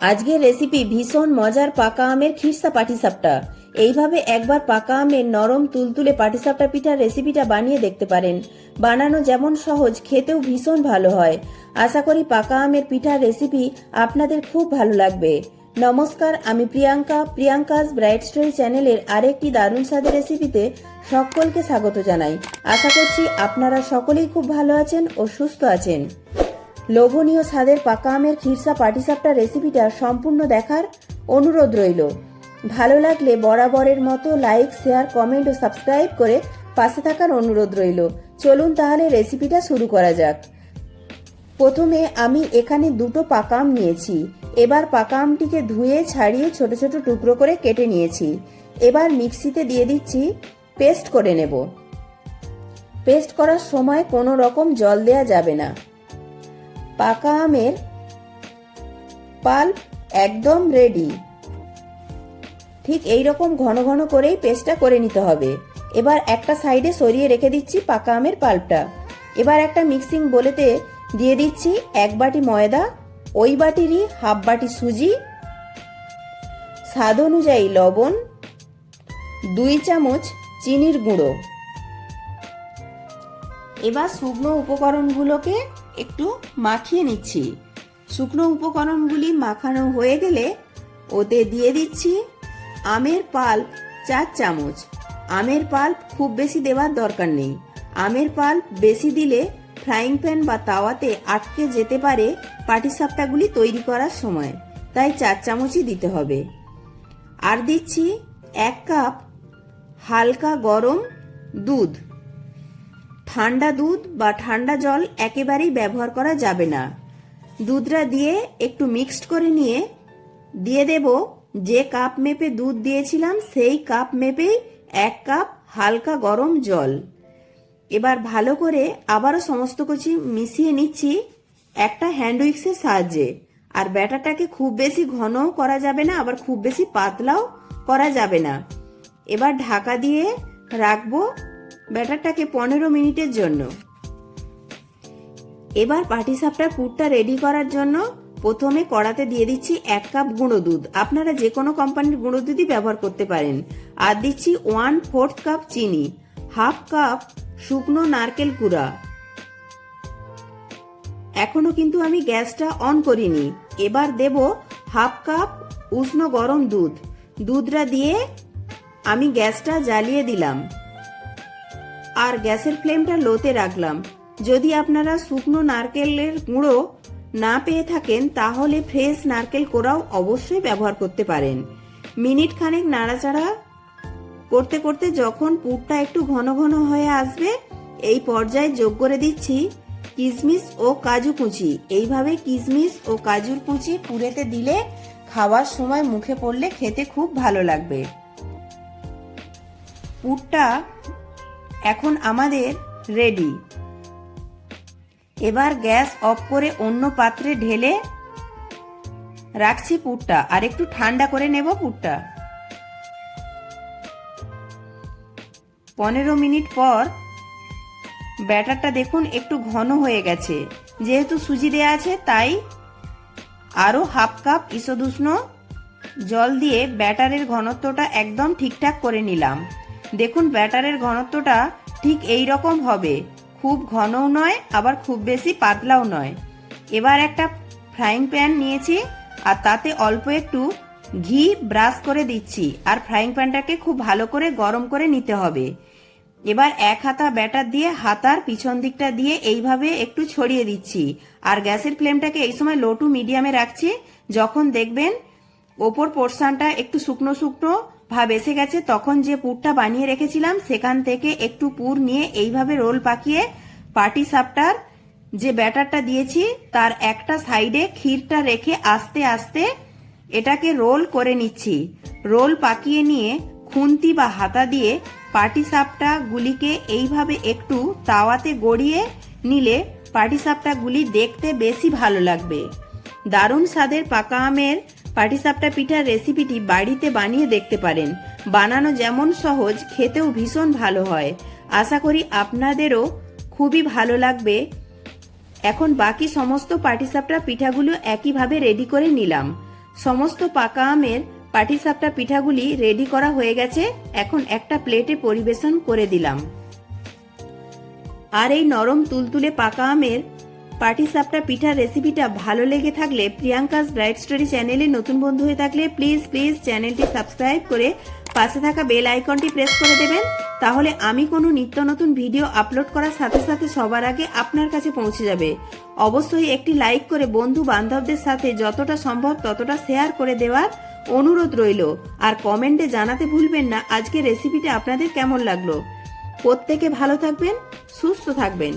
আজকের রেসিপি ভীষণ মজার পাকা আমের খিরসা পাটিসাপটা। এইভাবে একবার পাকা আমের নরম তুলতুলে পাটিসাপটা পিঠার রেসিপিটা বানিয়ে দেখতে পারেন। বানানো যেমন সহজ, খেতেও ভীষণ ভালো হয়। আশা করি পাকা আমের পিঠার রেসিপি আপনাদের খুব ভালো লাগবে। নমস্কার, আমি প্রিয়াঙ্কা। প্রিয়াঙ্কাস ব্রাইট স্টোরি চ্যানেলের আরেকটি দারুণ স্বাদের রেসিপিতে সকলকে স্বাগত জানাই। আশা করছি আপনারা সকলেই খুব ভালো আছেন ও সুস্থ আছেন। লোভনীয় স্বাদের পাকা আমের খিরসা পাটিসাপটা রেসিপিটা সম্পূর্ণ দেখার অনুরোধ রইল। ভালো লাগলে বরাবরের মতো লাইক, শেয়ার, কমেন্ট ও সাবস্ক্রাইব করে পাশে থাকার অনুরোধ রইল। চলুন তাহলে রেসিপিটা শুরু করা যাক। প্রথমে আমি এখানে দুটো পাকা আম নিয়েছি। এবার পাকা আমটিকে ধুয়ে, ছাড়িয়ে ছোট ছোট টুকরো করে কেটে নিয়েছি। এবার মিক্সিতে দিয়ে দিচ্ছি পেস্ট করে নেব। পেস্ট করার সময় কোনো রকম জল দেয়া যাবে না। পাকা আমের পাল্প একদম রেডি ঠিক এই রকম ঘন ঘন করেই পেস্টটা করে নিতে হবে। এবার একটা সাইডে সরিয়ে রেখে দিচ্ছি পাকা আমের পাল্পটা। এবার একটা মিক্সিং বলেতে দিয়ে দিচ্ছি এক বাটি ময়দা, ওই বাটিরই হাফ বাটি সুজি, স্বাদ অনুযায়ী লবণ, দুই চামচ চিনির গুঁড়ো। এবার শুকনো উপকরণগুলোকে একটু মাখিয়ে নিচ্ছি। শুকনো উপকরণগুলি মাখানো হয়ে গেলে ওতে দিয়ে দিচ্ছি আমের পাল্প চার চামচ। আমের পাল্প খুব বেশি দেওয়ার দরকার নেই। আমের পাল্প বেশি দিলে ফ্রাইং প্যান বা তাওয়াতে আটকে যেতে পারে পাটিসাপটাগুলি তৈরি করার সময়। তাই চার চামচই দিতে হবে। আর দিচ্ছি এক কাপ হালকা গরম দুধ। ঠান্ডা দুধ বা ঠান্ডা জল একেবারেই ব্যবহার করা যাবে না। দুধটা দিয়ে একটু মিক্সড করে নিয়ে দিয়ে দেব। যে কাপ মেপে দুধ দিয়েছিলাম, সেই কাপ মেপেই এক কাপ হালকা গরম জল। এবার ভালো করে আবারও সমস্ত কিছু মিশিয়ে নিচ্ছি একটা হ্যান্ড উইক্সের সাহায্যে। আর ব্যাটারটাকে খুব বেশি ঘনও করা যাবে না, আবার খুব বেশি পাতলাও করা যাবে না। এবার ঢাকা দিয়ে রাখব ব্যাটারটাকে পনেরো মিনিটের জন্য। এবার পাটিসাপটার পুরটা রেডি করার জন্য প্রথমে কড়াতে দিয়ে দিচ্ছি এক কাপ গুঁড়ো দুধ। আপনারা যে কোনো কোম্পানির গুঁড়ো দুধই ব্যবহার করতে পারেন। আর দিচ্ছি ওয়ান ফোর্থ কাপ চিনি হাফ কাপ শুকনো নারকেল কুড়া এখনও কিন্তু আমি গ্যাসটা অন করিনি। এবার দেব হাফ কাপ উষ্ণ গরম দুধ। দুধটা দিয়ে আমি গ্যাসটা জ্বালিয়ে দিলাম। আর গ্যাসের ফ্লেমটা লোতে রাখলাম। যদি আপনারা শুকনো নারকেলের গুঁড়ো না পেয়ে থাকেন, তাহলে ফ্রেশ নারকেল কোড়াও অবশ্যই ব্যবহার করতে পারেন। মিনিট খানেক নাড়াচাড়া করতে করতে যখন পুরটা একটু ঘন ঘন হয়ে আসবে, এই পর্যায়ে যোগ করে দিচ্ছি কিশমিশ ও কাজু কুচি। এইভাবে কিশমিশ ও কাজুর কুচি পুরেতে দিলে খাওয়ার সময় মুখে পড়লে খেতে খুব ভালো লাগবে। পুরটা এখন আমাদের রেডি এবার গ্যাস অফ করে অন্য পাত্রে ঢেলে রাখছি পুরটা। আর একটু ঠান্ডা করে নেব পুরটা। পনেরো মিনিট পর ব্যাটারটা দেখুন একটু ঘন হয়ে গেছে। যেহেতু সুজি দেয়া আছে, তাই আরও হাফ কাপ ইসদুষ্ণ জল দিয়ে ব্যাটারের ঘনত্বটা একদম ঠিকঠাক করে নিলাম। দেখুন ব্যাটারের ঘনত্বটা ঠিক এই রকম হবে। খুব ঘনও নয়, আবার খুব বেশি পাতলাও নয়। এবার একটা ফ্রাইং প্যান নিয়েছি, আর তাতে অল্প একটু ঘি ব্রাশ করে দিচ্ছি, আর ফ্রাইং প্যানটাকে খুব ভালো করে গরম করে নিতে হবে। এবার এক হাতা ব্যাটার দিয়ে হাতার পিছন দিকটা দিয়ে এইভাবে একটু ছড়িয়ে দিচ্ছি, আর গ্যাসের ফ্লেমটাকে এই সময় লো টু মিডিয়ামে রাখছি, যখন দেখবেন ওপর পোর্শনটা একটু শুকনো শুকনো ভাব এসে গেছে, তখন যে পুরটা বানিয়ে রেখেছিলাম, সেখান থেকে একটু পুর নিয়ে এইভাবে রোল পাকিয়ে পাটি সাপটার যে ব্যাটারটা দিয়েছি, তার একটা সাইডে ক্ষীরটা রেখে আস্তে আস্তে এটাকে রোল করে নিচ্ছি। রোল পাকিয়ে নিয়ে খুন্তি বা হাতা দিয়ে পাটিসাপটা গুলিকে এইভাবে একটু তাওয়াতে গড়িয়ে নিলে পাটিসাপটা গুলি দেখতে বেশি ভালো লাগবে। দারুণ স্বাদের পাকা আমের পাটিসাপটা পিঠার রেসিপিটি বাড়িতে বানিয়ে দেখতে পারেন। বানানো যেমন সহজ, খেতেও ভীষণ ভালো হয়। আশা করি আপনাদেরও খুবই ভালো লাগবে। এখন বাকি সমস্ত পাটিসাপটা পিঠাগুলো একইভাবে রেডি করে নিলাম। সমস্ত পাকা আমের পাটিসাপটা পিঠাগুলি রেডি করা হয়ে গেছে। এখন একটা প্লেটে পরিবেশন করে দিলাম। আর এই নরম তুলতুলে পাকা আমের পাটিসাপটা পিঠার রেসিপিটা ভালো লেগে থাকলে প্রিয়াঙ্কাস ব্রাইট স্টোরি চ্যানেলে নতুন বন্ধু হয়ে থাকলে প্লিজ প্লিজ চ্যানেলটি সাবস্ক্রাইব করে পাশে থাকা বেল আইকনটি প্রেস করে দেবেন। তাহলে আমি কোনো নিত্য নতুন ভিডিও আপলোড করার সাথে সাথে সবার আগে আপনার কাছে পৌঁছে যাবে। অবশ্যই একটি লাইক করে বন্ধু বান্ধবদের সাথে যতটা সম্ভব ততটা শেয়ার করে দেওয়ার অনুরোধ রইল। আর কমেন্টে জানাতে ভুলবেন না আজকে রেসিপিটা আপনাদের কেমন লাগল। প্রত্যেকে ভালো থাকবেন, সুস্থ থাকবেন।